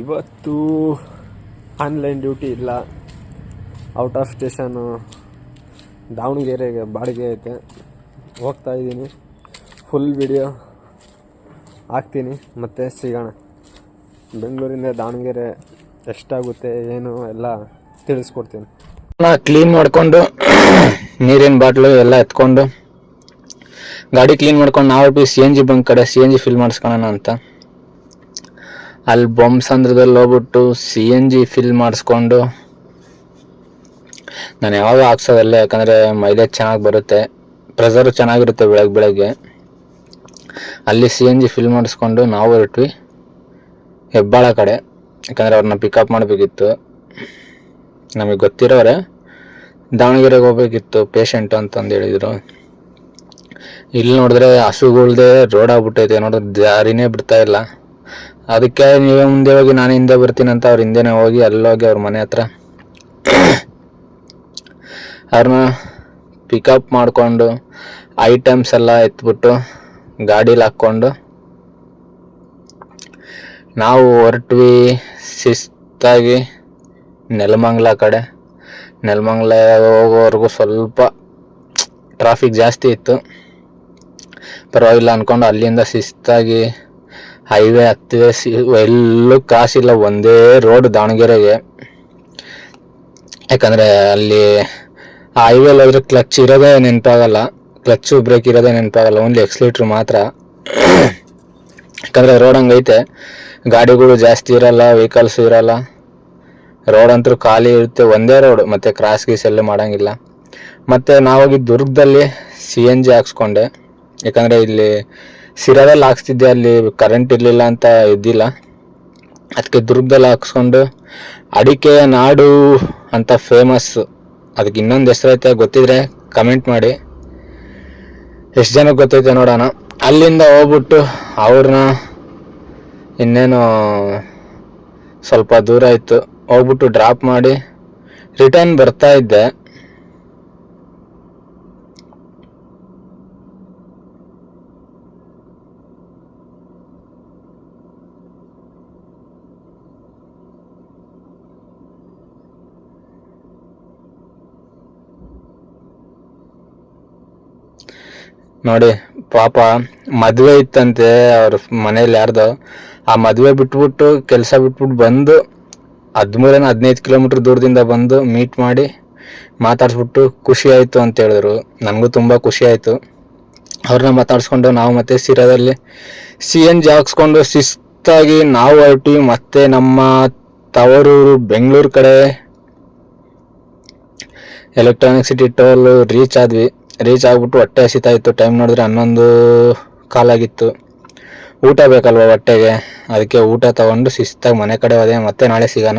ಇವತ್ತು online duty ಇಲ್ಲ. Out of station ದಾವಣಗೆರೆಗೆ ಬಾಡಿಗೆ ಐತೆ. ಹೋಗ್ತಾ ಇದ್ದೀನಿ. ಫುಲ್ ವಿಡಿಯೋ ಹಾಕ್ತೀನಿ. ಮತ್ತೆ ಸಿಗೋಣ. ಬೆಂಗಳೂರಿಂದ ದಾವಣಗೆರೆ ಎಷ್ಟಾಗುತ್ತೆ ಏನು ಎಲ್ಲ ತಿಳಿಸ್ಕೊಡ್ತೀನಿ. ಕ್ಲೀನ್ ಮಾಡಿಕೊಂಡು, ನೀರಿನ ಬಾಟ್ಲು ಎಲ್ಲ ಎತ್ಕೊಂಡು, ಗಾಡಿ ಕ್ಲೀನ್ ಮಾಡ್ಕೊಂಡು ನಾವು B C N G bunk ಕಡೆ, ಸಿ ಎನ್ ಜಿ ಫಿಲ್ ಮಾಡಿಸ್ಕೊಳ್ಳೋಣ ಅಂತ. ಅಲ್ಲಿ ಬೊಮ್ಮಸಂದ್ರದಲ್ಲಿ ಹೋಗ್ಬಿಟ್ಟು ಸಿ ಎನ್ ಜಿ ಫಿಲ್ ಮಾಡಿಸ್ಕೊಂಡು ನಾನು ಯಾವಾಗ ಹಾಕ್ಸೋದಲ್ಲ, ಯಾಕಂದರೆ ಮೈಲೇಜ್ ಚೆನ್ನಾಗಿ ಬರುತ್ತೆ. ಪ್ರೆಸರು ಚೆನ್ನಾಗಿರುತ್ತೆ ಬೆಳಗ್ಗೆ ಬೆಳಗ್ಗೆ. ಅಲ್ಲಿ ಸಿ ಎನ್ ಜಿ ಫಿಲ್ ಮಾಡಿಸ್ಕೊಂಡು ನಾವು ಹೊರಟ್ವಿ. ಹೆಬ್ಬಾಳ ಕಡೆ. ಯಾಕಂದರೆ ಅವ್ರನ್ನ ಪಿಕಪ್ ಮಾಡಬೇಕಿತ್ತು. ನಮಗೆ ಗೊತ್ತಿರೋರೆ, ದಾವಣಗೆರೆಗೆ ಹೋಗ್ಬೇಕಿತ್ತು ಪೇಷಂಟ್ ಅಂತಂದು ಹೇಳಿದರು. ಇಲ್ಲಿ ನೋಡಿದ್ರೆ ಹಸುಗಳ್ದೇ ರೋಡ್ ಆಗ್ಬಿಟ್ಟೈತೆ, ನೋಡಿದ್ರೆ ದಾರಿನೇ ಬಿಡ್ತಾ ಇಲ್ಲ. ಅದಕ್ಕೆ ನೀವೇ ಮುಂದೆ ಹೋಗಿ, ನಾನು ಹಿಂದೆ ಬರ್ತೀನಿ ಅಂತ ಅವ್ರ ಹಿಂದೆನೇ ಹೋಗಿ ಅಲ್ಲೋಗಿ ಅವ್ರ ಮನೆ ಹತ್ರ. ಅವ್ರನ್ನ ಪಿಕಪ್ ಮಾಡಿಕೊಂಡು ಐಟಮ್ಸ್ ಎಲ್ಲ ಎತ್ಬಿಟ್ಟು ಗಾಡೀಲಿ ಹಾಕ್ಕೊಂಡು, ನಾವು ಹೊರಟ್ವಿ ಶಿಸ್ತಾಗಿ ನೆಲಮಂಗ್ಲ ಕಡೆ. ನೆಲಮಂಗ್ಲ ಹೋಗೋವರೆಗೂ ಸ್ವಲ್ಪ ಟ್ರಾಫಿಕ್ ಜಾಸ್ತಿ ಇತ್ತು. ಪರವಾಗಿಲ್ಲ ಅಂದ್ಕೊಂಡು ಅಲ್ಲಿಂದ ಶಿಸ್ತಾಗಿ ಹೈವೇ ಹತ್ತಿವೆ ಸಿ, ಎಲ್ಲೂ ಕಾಸಿಲ್ಲ. ಒಂದೇ ರೋಡ್ ದಾವಣಗೆರೆಗೆ. ಯಾಕಂದರೆ ಅಲ್ಲಿ ಹೈವೇಲಿ ಹೋದ್ರೆ ಕ್ಲಚ್ ಇರೋದೇ ನೆನಪಾಗಲ್ಲ. ಕ್ಲಚ್ಚು ಬ್ರೇಕ್ ಇರೋದೇ ನೆನಪಾಗಲ್ಲ. ಓನ್ಲಿ ಎಕ್ಸ್ಲೀಟ್ರ್ ಮಾತ್ರ. ಯಾಕಂದರೆ ರೋಡ್ ಹಂಗೈತೆ ಗಾಡಿಗಳು ಜಾಸ್ತಿ ಇರಲ್ಲ ವೆಹಿಕಲ್ಸ್ ಇರಲ್ಲ. ರೋಡ್ ಅಂತೂ ಖಾಲಿ ಇರುತ್ತೆ. ಒಂದೇ ರೋಡ್. ಮತ್ತೆ ಕ್ರಾಸ್ ಗೀಸ್ ಎಲ್ಲ ಮಾಡಂಗಿಲ್ಲ. ಮತ್ತೆ ನಾವಾಗಿ ದುರ್ಗದಲ್ಲಿ ಸಿ ಎನ್ ಜಿ ಹಾಕ್ಸ್ಕೊಂಡೆ. ಯಾಕಂದರೆ ಇಲ್ಲಿ ಸಿರಾದಲ್ಲಿ ಹಾಕ್ಸ್ತಿದ್ದೆ, ಅಲ್ಲಿ ಕರೆಂಟ್ ಇರಲಿಲ್ಲ ಅಂತ ಇದ್ದಿಲ್ಲ. ಅದಕ್ಕೆ ದುರ್ಗದಲ್ಲಿ ಹಾಕ್ಸ್ಕೊಂಡು ಅಡಿಕೆ ನಾಡು ಅಂತ ಫೇಮಸ್ ಅದಕ್ಕೆ ಇನ್ನೊಂದು ಹೆಸರೈತೆ ಗೊತ್ತಿದ್ರೆ ಕಮೆಂಟ್ ಮಾಡಿ. ಎಷ್ಟು ಜನಕ್ಕೆ ಗೊತ್ತೈತೆ ನೋಡೋಣ. ಅಲ್ಲಿಂದ ಹೋಗ್ಬಿಟ್ಟು ಅವ್ರನ್ನ ಇನ್ನೇನು ಸ್ವಲ್ಪ ದೂರ ಇತ್ತು, ಹೋಗ್ಬಿಟ್ಟು ಡ್ರಾಪ್ ಮಾಡಿ ರಿಟರ್ನ್ ಬರ್ತಾ ಇದ್ದೆ. ನೋಡಿ, ಪಾಪ ಮದುವೆ ಇತ್ತಂತೆ ಅವ್ರ ಮನೇಲಿ ಯಾರ್ದೋ. ಆ ಮದುವೆ ಬಿಟ್ಬಿಟ್ಟು, ಕೆಲಸ ಬಿಟ್ಬಿಟ್ಟು ಬಂದು ಹದಿಮೂರನ ಹದಿನೈದು ಕಿಲೋಮೀಟ್ರ್ ದೂರದಿಂದ ಬಂದು ಮೀಟ್ ಮಾಡಿ, ಮಾತಾಡಿಸ್ಬಿಟ್ಟು ಖುಷಿ ಆಯಿತು ಅಂತ ಹೇಳಿದ್ರು. ನನಗೂ ತುಂಬ ಖುಷಿ ಆಯಿತು. ಅವ್ರನ್ನ ಮಾತಾಡಿಸ್ಕೊಂಡು ನಾವು ಮತ್ತೆ ಸಿರಾದಲ್ಲಿ ಸಿ ಎನ್ ಜಿ ಹಾಕ್ಸ್ಕೊಂಡು ಶಿಸ್ತಾಗಿ ನಾವು ಹೊರಟಿವಿ ಮತ್ತೆ ನಮ್ಮ ತವರೂರು, ಬೆಂಗಳೂರು ಕಡೆ. ಎಲೆಕ್ಟ್ರಾನಿಕ್ ಸಿಟಿ ಟೋಲ್ ರೀಚ್ ಆದ್ವಿ. ರೀಚ್ ಆಗ್ಬಿಟ್ಟು ಹೊಟ್ಟೆ ಹಸಿತಾ ಇತ್ತು. ಟೈಮ್ ನೋಡಿದ್ರೆ ಹನ್ನೊಂದು ಕಾಲಾಗಿತ್ತು. ಊಟ ಬೇಕಲ್ವ ಹೊಟ್ಟೆಗೆ? ಅದಕ್ಕೆ ಊಟ ತಗೊಂಡು ಶಿಸ್ತಾಗಿ ಮನೆ ಕಡೆ ಹೋದೆ. ಮತ್ತೆ ನಾಳೆ ಸಿಗೋಣ.